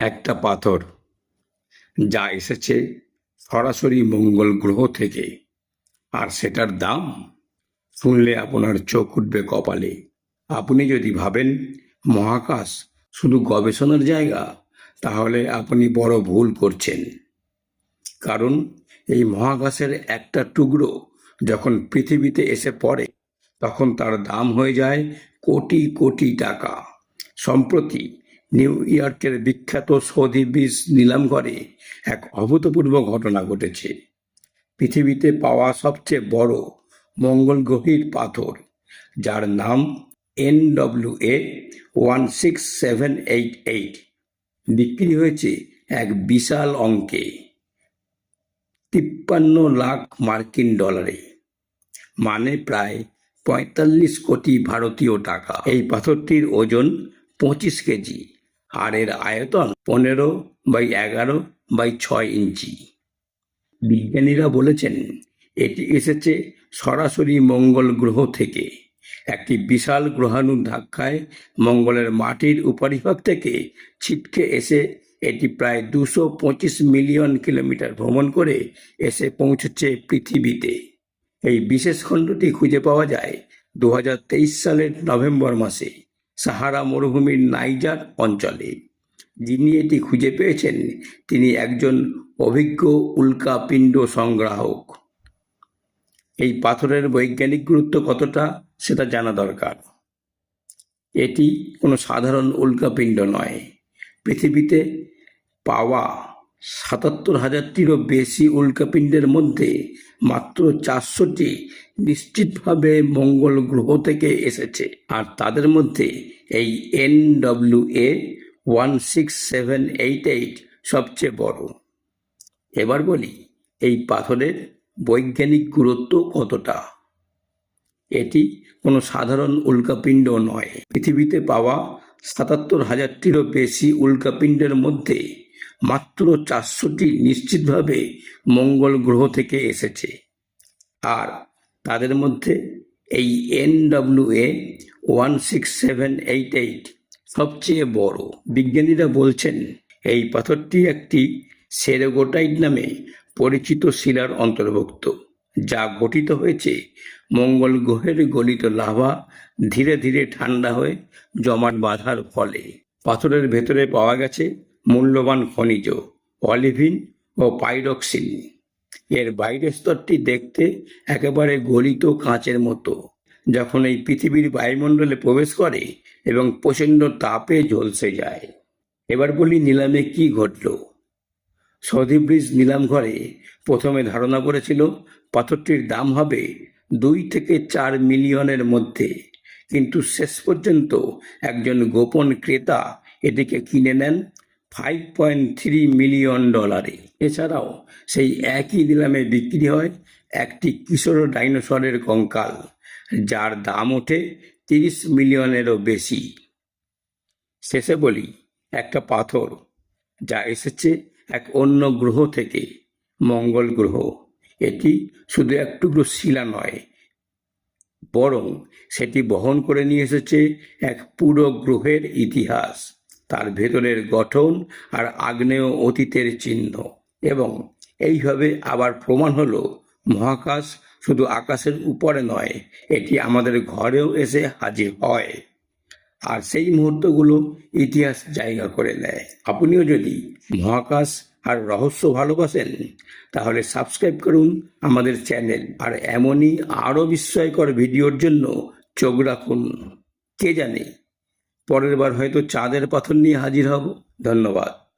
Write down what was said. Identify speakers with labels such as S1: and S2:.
S1: একটা পাথর যা এসেছে সরাসরি মঙ্গল গ্রহ থেকে। আর সেটার দাম শুনলে আপনার চোখ উঠবে কপালে। আপনি যদি ভাবেন, মহাকাশ শুধু গবেষণার জায়গা, তাহলে আপনি বড় ভুল করছেন। কারণ এই মহাকাশের একটা টুকরো যখন পৃথিবীতে এসে পড়ে, তখন তার দাম হয়ে যায় কোটি কোটি টাকা। সম্প্রতি নিউ ইয়র্কের বিখ্যাত সৌদি বীজ নিলামঘরে এক অভূতপূর্ব ঘটনা ঘটেছে। পৃথিবীতে পাওয়া সবচেয়ে বড় মঙ্গল গ্রহীর পাথর, যার নাম N W A one six seven eight eight. বিক্রি হয়েছে এক বিশাল অঙ্কে তিপ্পান্ন লাখ মার্কিন ডলারে মানে প্রায় পঁয়তাল্লিশ কোটি ভারতীয় টাকা। এই পাথরটির ওজন পঁচিশ কেজি। আর এর আয়তন পনেরো বাই এগারো বাই ছয় ইঞ্চি। বিজ্ঞানীরা বলেছেন, এটি এসেছে সরাসরি মঙ্গল গ্রহ থেকে। একটি বিশাল গ্রহাণুর ধাক্কায় মঙ্গলের মাটির উপরিভাগ থেকে ছিটকে এসে এটি প্রায় দুশো পঁচিশ মিলিয়ন কিলোমিটার ভ্রমণ করে এসে পৌঁছেছে পৃথিবীতে। এই বিশেষ খণ্ডটি খুঁজে পাওয়া যায় দু হাজার তেইশ সালের নভেম্বর মাসে। সাহারা মরুভূমির নাইজার অঞ্চলে। যিনি এটি খুঁজে পেয়েছেন, তিনি একজন অভিজ্ঞ উল্কাপিণ্ড সংগ্রাহক। এই পাথরের বৈজ্ঞানিক গুরুত্ব কতটা, সেটা জানা দরকার। এটি কোনো সাধারণ উল্কাপিণ্ড নয়। পৃথিবীতে পাওয়া সাতাত্তর হাজারটিরও বেশি উল্কাপিণ্ডের মধ্যে মাত্র চারশোটি নিশ্চিতভাবে মঙ্গল গ্রহ থেকে এসেছে। আর তাদের মধ্যে এই N W A one six seven eight eight সবচেয়ে বড়। এবার বলি, এই পাথরের বৈজ্ঞানিক গুরুত্ব কতটা? এটি কোনো সাধারণ উল্কাপিণ্ড নয়। পৃথিবীতে পাওয়া সাতাত্তর হাজারটিরও বেশি উল্কাপিণ্ডের মধ্যে মাত্র চারশোটি নিশ্চিতভাবে মঙ্গল গ্রহ থেকে এসেছে। আর তাদের মধ্যে এই N W A one six seven eight eight সবচেয়ে বড়। বিজ্ঞানীরা বলছেন, এই পাথরটি একটি সেরোগোটাইট নামে পরিচিত শিলার অন্তর্ভুক্ত, যা গঠিত হয়েছে মঙ্গল গ্রহের গলিত লাভা ধীরে ধীরে ঠান্ডা হয়ে জমাট বাঁধার ফলে। পাথরের ভেতরে পাওয়া গেছে মূল্যবান খনিজ অলিভিন ও পাইরক্সিন। এর বাইরের স্তরটি দেখতে একেবারে গলিত কাঁচের মতো। যখন এই পৃথিবীর বায়ুমণ্ডলে প্রবেশ করে এবং প্রচণ্ড তাপে ঝলসে যায়। এবার বলি নিলামে কি ঘটলো। সৌদি ব্রিজ নিলাম ঘরে প্রথমে ধারণা করেছিল পাথরটির দাম হবে দুই থেকে চার মিলিয়নের মধ্যে। কিন্তু শেষ পর্যন্ত একজন গোপন ক্রেতা এটিকে কিনে নেন ফাইভ পয়েন্ট থ্রি মিলিয়ন ডলারে এছাড়াও সেই একই নিলামে বিক্রি হয় একটি কিশোর ডাইনোসরের কঙ্কাল, যার দাম ওঠে তিরিশ মিলিয়নেরও বেশি। শেষে বলি, একটা পাথর, যা এসেছে এক অন্য গ্রহ থেকে, মঙ্গল গ্রহ। এটি শুধু এক শিলা নয়, বরং সেটি বহন করে নিয়ে এসেছে এক পুরো গ্রহের ইতিহাস। তার ভেতরের গঠন আর আগ্নেয় অতীতের চিহ্ন। এবং এইভাবে আবার প্রমাণ হলো, মহাকাশ শুধু আকাশের উপরে নয়, এটি আমাদের ঘরেও এসে হাজির হয়। আর সেই মুহূর্তগুলো ইতিহাস জায়গা করে নেয়। আপনিও যদি মহাকাশ আর রহস্য ভালোবাসেন, তাহলে সাবস্ক্রাইব করুন আমাদের চ্যানেল। আর এমনই আরও বিস্ময়কর ভিডিওর জন্য চোখ রাখুন। কে জানে? পরের বার হয়তো চাঁদের পাথর নিয়ে হাজির হব। ধন্যবাদ।